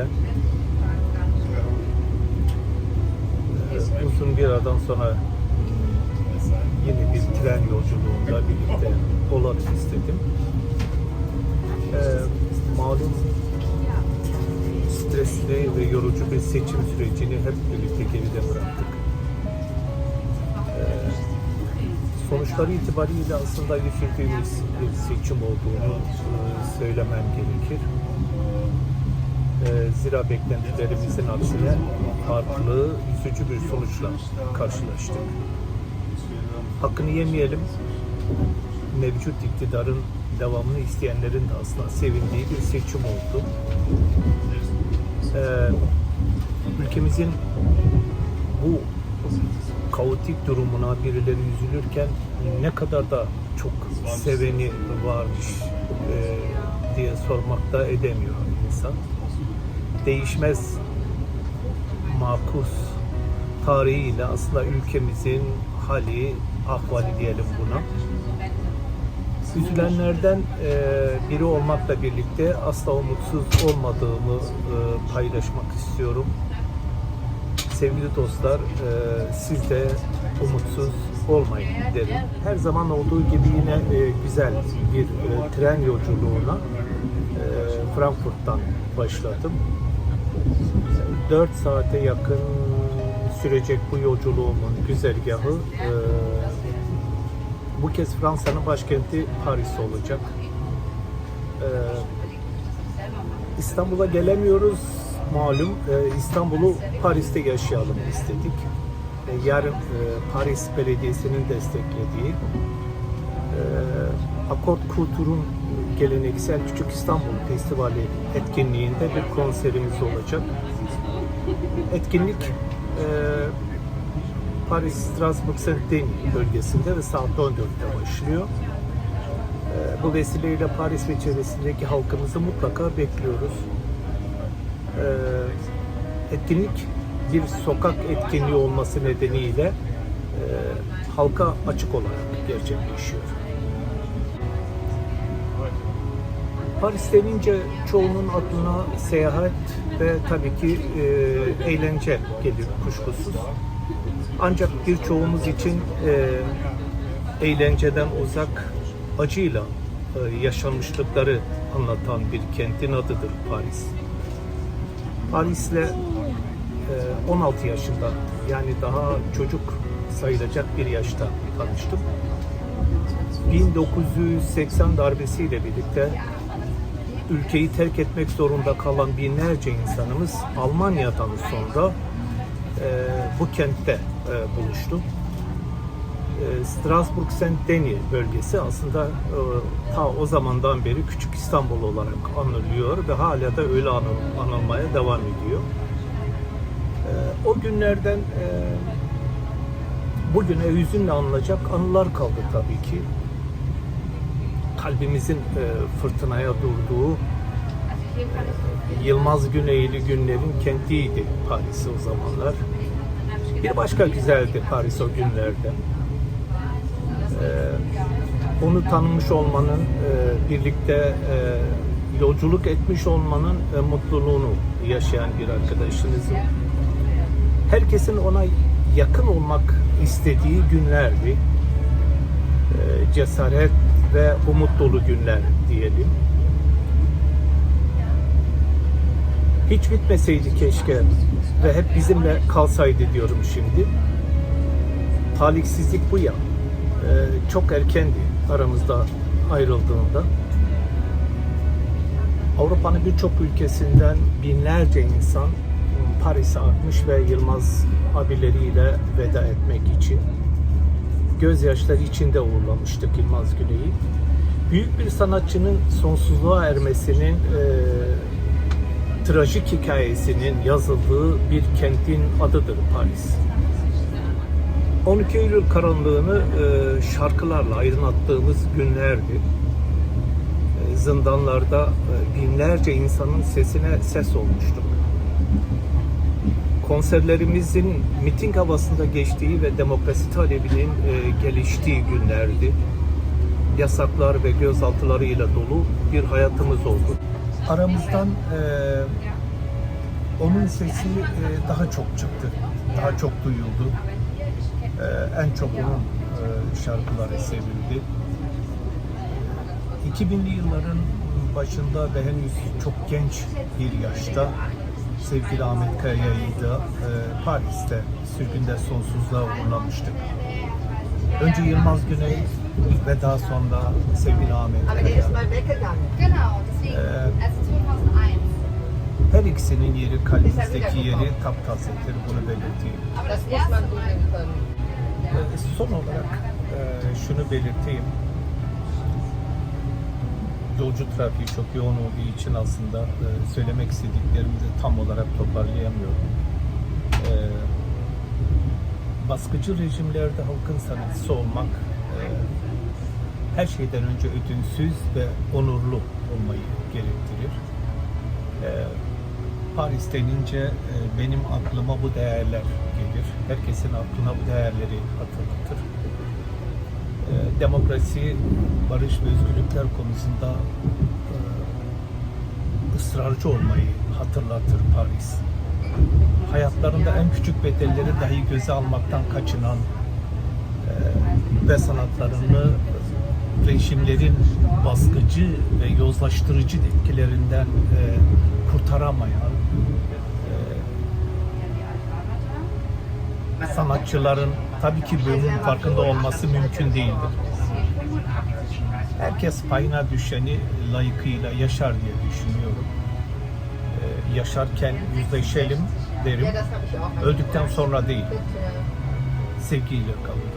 Yeniden. Ee, uzun bir aradan sonra yeni bir tren yolculuğunda birlikte olalım istedim. Ee, malum stresli ve yorucu bir seçim sürecini hep birlikte geride bıraktık. Ee, sonuçları itibariyle aslında üzüldüğümüz bir seçim olduğunu e, söylemem gerekir. Ee, zira beklentilerimizin aksine farklı, üzücü bir sonuçla karşılaştık. Hakkını yemeyelim. Mevcut iktidarın devamını isteyenlerin de aslında sevindiği bir seçim oldu. Ee, ülkemizin bu kaotik durumuna birileri üzülürken ne kadar da çok seveni varmış e, diye sormak da edemiyor insan. Değişmez makus tarihiyle aslında ülkemizin hali, ahvali diyelim buna. Üzülenlerden e, biri olmakla birlikte asla umutsuz olmadığımı e, paylaşmak istiyorum. Sevgili dostlar, e, siz de umutsuz olmayın derim. Her zaman olduğu gibi yine e, güzel bir e, tren yolculuğuna e, Frankfurt'tan başladım. 4 saate yakın sürecek bu yolculuğumun güzergahı e, bu kez Fransa'nın başkenti Paris olacak. E, İstanbul'a gelemiyoruz malum. E, İstanbul'u Paris'te yaşayalım istedik. E, yarın e, Paris Belediyesi'nin desteklediği e, Akort Kultur'un geleneksel Küçük İstanbul Festivali etkinliğinde bir konserimiz olacak. Etkinlik e, Paris Strasbourg Saint Denis bölgesinde ve saat 14'te başlıyor. E, bu vesileyle Paris ve çevresindeki halkımızı mutlaka bekliyoruz. E, etkinlik bir sokak etkinliği olması nedeniyle e, halka açık olarak gerçekleşiyor. Paris denince çoğunun aklına seyahat ve tabii ki e, eğlence gelir kuşkusuz. Ancak birçoğumuz için e, eğlenceden uzak acıyla e, yaşanmışlıkları anlatan bir kentin adıdır Paris. Paris'le e, 16 yaşında yani daha çocuk sayılacak bir yaşta tanıştım. 1980 darbesiyle birlikte ülkeyi terk etmek zorunda kalan binlerce insanımız Almanya'dan sonra e, bu kentte e, buluştu. E, Strasbourg Saint Denis bölgesi aslında e, ta o zamandan beri Küçük İstanbul olarak anılıyor ve hala da öyle anıl, anılmaya devam ediyor. E, o günlerden e, bugüne hüzünle anılacak anılar kaldı tabii ki kalbimizin e, fırtınaya durduğu e, Yılmaz Güneyli günlerin kentiydi Paris o zamanlar. Bir başka güzeldi Paris o günlerde. E, onu tanımış olmanın, e, birlikte e, yolculuk etmiş olmanın e, mutluluğunu yaşayan bir arkadaşınızım. Herkesin ona yakın olmak istediği günlerdi. E, cesaret ve umut dolu günler diyelim. Hiç bitmeseydi keşke ve hep bizimle kalsaydı diyorum şimdi. Talihsizlik bu ya. Ee, çok erkendi aramızda ayrıldığında. Avrupa'nın birçok ülkesinden binlerce insan Paris'e akmış ve Yılmaz abileriyle veda etmek için gözyaşları içinde uğurlamıştık Yılmaz Güney'i. Büyük bir sanatçının sonsuzluğa ermesinin e, trajik hikayesinin yazıldığı bir kentin adıdır Paris. 12 Eylül karanlığını e, şarkılarla aydınlattığımız günlerdi. E, zindanlarda e, binlerce insanın sesine ses olmuştuk konserlerimizin miting havasında geçtiği ve demokrasi talebinin e, geliştiği günlerdi. Yasaklar ve gözaltılarıyla dolu bir hayatımız oldu. Aramızdan e, onun sesi e, daha çok çıktı, daha çok duyuldu. E, en çok onun e, şarkıları sevildi. 2000'li yılların başında ve henüz çok genç bir yaşta sevgili Ahmet Kaya'yı da e, Paris'te sürgünde sonsuzluğa uğurlamıştık. Önce Yılmaz Güney ve daha sonra sevgili Ahmet Kaya. 2001. Her ikisinin yeri kalbimizdeki yeri taptazedir, bunu belirteyim. E, Son olarak e, şunu belirteyim. Yolcu trafiği çok yoğun olduğu için aslında e, söylemek istediklerimi de tam olarak toparlayamıyorum. E, baskıcı rejimlerde halkın sanatçısı olmak e, her şeyden önce ödünsüz ve onurlu olmayı gerektirir. Paris denince benim aklıma bu değerler gelir. Herkesin aklına bu değerleri hatırlatır. Demokrasi, barış ve özgürlükler konusunda e, ısrarcı olmayı hatırlatır Paris. Hayatlarında en küçük bedelleri dahi göze almaktan kaçınan e, ve sanatlarını rejimlerin baskıcı ve yozlaştırıcı etkilerinden e, kurtaramayan e, sanatçıların tabii ki bunun farkında olması mümkün değildir. Herkes payına düşeni layıkıyla yaşar diye düşünüyorum. E, yaşarken yüzleşelim derim. Öldükten sonra değil, sevgiyle kalın.